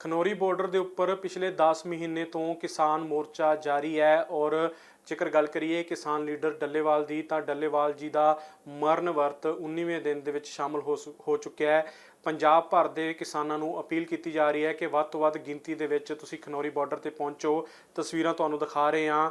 Khanauri border ਦੇ ਉੱਪਰ ਪਿਛਲੇ 10 ਮਹੀਨੇ ਤੋਂ ਕਿਸਾਨ ਮੋਰਚਾ ਜਾਰੀ ਹੈ ਔਰ ਜੇਕਰ ਗੱਲ ਕਰੀਏ ਕਿਸਾਨ ਲੀਡਰ ਡੱਲੇਵਾਲ ਦੀ, ਤਾਂ ਡੱਲੇਵਾਲ ਜੀ ਦਾ ਮਰਨ ਵਰਤ 19ਵੇਂ ਦਿਨ ਦੇ ਵਿੱਚ ਸ਼ਾਮਲ ਹੋ ਸੁ- ਹੋ ਚੁੱਕਿਆ ਹੈ। ਪੰਜਾਬ ਭਰ ਦੇ ਕਿਸਾਨਾਂ ਨੂੰ ਅਪੀਲ ਕੀਤੀ ਜਾ ਰਹੀ ਹੈ ਕਿ ਵੱਧ ਤੋਂ ਵੱਧ ਗਿਣਤੀ ਦੇ ਵਿੱਚ ਤੁਸੀਂ ਖਨੌਰੀ ਬਾਰਡਰ ਤੇ ਪਹੁੰਚੋ। ਤਸਵੀਰਾਂ ਤੁਹਾਨੂੰ ਦਿਖਾ ਰਹੇ ਹਾਂ।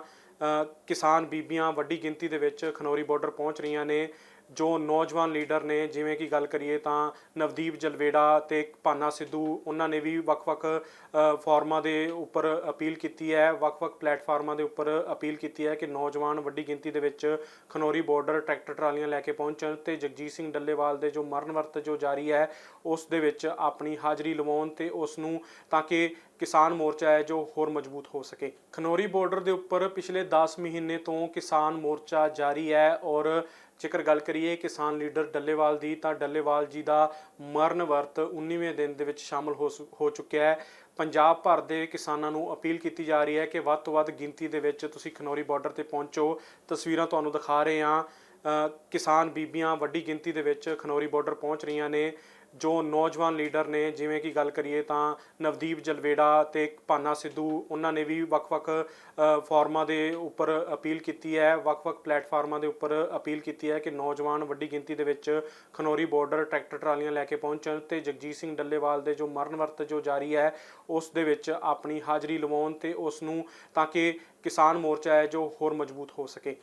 ਕਿਸਾਨ ਬੀਬੀਆਂ ਵੱਡੀ ਗਿਣਤੀ ਦੇ ਵਿੱਚ ਖਨੌਰੀ ਬਾਰਡਰ ਪਹੁੰਚ ਰਹੀਆਂ ਨੇ। ਜੋ ਨੌਜਵਾਨ ਲੀਡਰ ਨੇ ਜਿਵੇਂ ਕਿ ਗੱਲ ਕਰੀਏ ਤਾਂ ਨਵਦੀਪ ਜਲਵੇੜਾ ਤੇ ਭਾਨਾ ਸਿੱਧੂ ਉਹਨਾਂ ਨੇ ਵੀ ਵੱਖ-ਵੱਖ ਅ, ਫੋਰਮਾਂ ਦੇ ਉੱਪਰ ਅਪੀਲ ਕੀਤੀ ਹੈ ਵੱਖ-ਵੱਖ ਪਲੇਟਫਾਰਮਾਂ ਦੇ ਉੱਪਰ ਅਪੀਲ ਕੀਤੀ ਹੈ ਕਿ ਨੌਜਵਾਨ ਵੱਡੀ ਗਿਣਤੀ ਦੇ ਵਿੱਚ ਖਨੌਰੀ ਬਾਰਡਰ ਟਰੈਕਟਰ ਟਰਾਲੀਆਂ ਲੈ ਕੇ ਪਹੁੰਚਣ ਤੇ ਜਗਜੀਤ ਸਿੰਘ ਡੱਲੇਵਾਲ ਦੇ ਜੋ ਮਰਨ ਵਰਤ ਜੋ ਜਾਰੀ ਹੈ ਉਸ ਦੇ ਵਿੱਚ ਆਪਣੀ ਹਾਜ਼ਰੀ ਲਵਾਉਣ ਤੇ ਉਸ ਨੂੰ ਤਾਂ ਕਿ ਕਿਸਾਨ ਮੋਰਚਾ ਹੈ ਜੋ ਹੋਰ ਮਜ਼ਬੂਤ ਹੋ ਸਕੇ। ਖਨੌਰੀ ਬਾਰਡਰ ਦੇ ਉੱਪਰ ਪਿਛਲੇ 10 ਮਹੀਨੇ ਤੋਂ ਕਿਸਾਨ ਮੋਰਚਾ ਜਾਰੀ ਹੈ ਔਰ ਜੇਕਰ ਗੱਲ ਕਰੀਏ ਕਿਸਾਨ ਲੀਡਰ ਡੱਲੇਵਾਲ ਦੀ, ਤਾਂ ਡੱਲੇਵਾਲ ਜੀ ਦਾ ਮਰਨ ਵਰਤ 19ਵੇਂ ਦਿਨ ਦੇ ਵਿੱਚ ਸ਼ਾਮਲ ਹੋ ਸੁ- ਹੋ ਚੁੱਕਿਆ ਹੈ। ਪੰਜਾਬ ਭਰ ਦੇ ਕਿਸਾਨਾਂ ਨੂੰ ਅਪੀਲ ਕੀਤੀ ਜਾ ਰਹੀ ਹੈ ਕਿ ਵੱਧ ਤੋਂ ਵੱਧ ਗਿਣਤੀ ਦੇ ਵਿੱਚ ਤੁਸੀਂ ਖਨੌਰੀ ਬਾਰਡਰ ਤੇ ਪਹੁੰਚੋ। ਤਸਵੀਰਾਂ ਤੁਹਾਨੂੰ ਦਿਖਾ ਰਹੇ ਹਾਂ। ਕਿਸਾਨ ਬੀਬੀਆਂ ਵੱਡੀ ਗਿਣਤੀ ਦੇ ਵਿੱਚ ਖਨੌਰੀ ਬਾਰਡਰ ਪਹੁੰਚ ਰਹੀਆਂ ਨੇ ਜੋ ਨੌਜਵਾਨ ਲੀਡਰ ਨੇ ਜਿਵੇਂ ਕਿ ਗੱਲ ਕਰੀਏ ਤਾਂ ਨਵਦੀਪ ਜਲਵੇੜਾ ਤੇ ਭਾਨਾ ਸਿੱਧੂ ਉਹਨਾਂ ਨੇ ਵੀ ਵੱਖ-ਵੱਖ ਅ, ਫੋਰਮਾਂ ਦੇ ਉੱਪਰ ਅਪੀਲ ਕੀਤੀ ਹੈ ਵੱਖ-ਵੱਖ ਪਲੇਟਫਾਰਮਾਂ ਦੇ ਉੱਪਰ ਅਪੀਲ ਕੀਤੀ ਹੈ ਕਿ ਨੌਜਵਾਨ ਵੱਡੀ ਗਿਣਤੀ ਦੇ ਵਿੱਚ ਖਨੌਰੀ ਬਾਰਡਰ ਟਰੈਕਟਰ ਟਰਾਲੀਆਂ ਲੈ ਕੇ ਪਹੁੰਚਣ ਤੇ ਜਗਜੀਤ ਸਿੰਘ ਡੱਲੇਵਾਲ ਦੇ ਜੋ ਮਰਨ ਵਰਤ ਜੋ ਜਾਰੀ ਹੈ ਉਸ ਦੇ ਵਿੱਚ ਆਪਣੀ ਹਾਜ਼ਰੀ ਲਵਾਉਣ ਤੇ ਉਸ ਨੂੰ ਤਾਂ ਕਿ ਕਿਸਾਨ ਮੋਰਚਾ ਹੈ ਜੋ ਹੋਰ ਮਜ਼ਬੂਤ ਹੋ ਸਕੇ।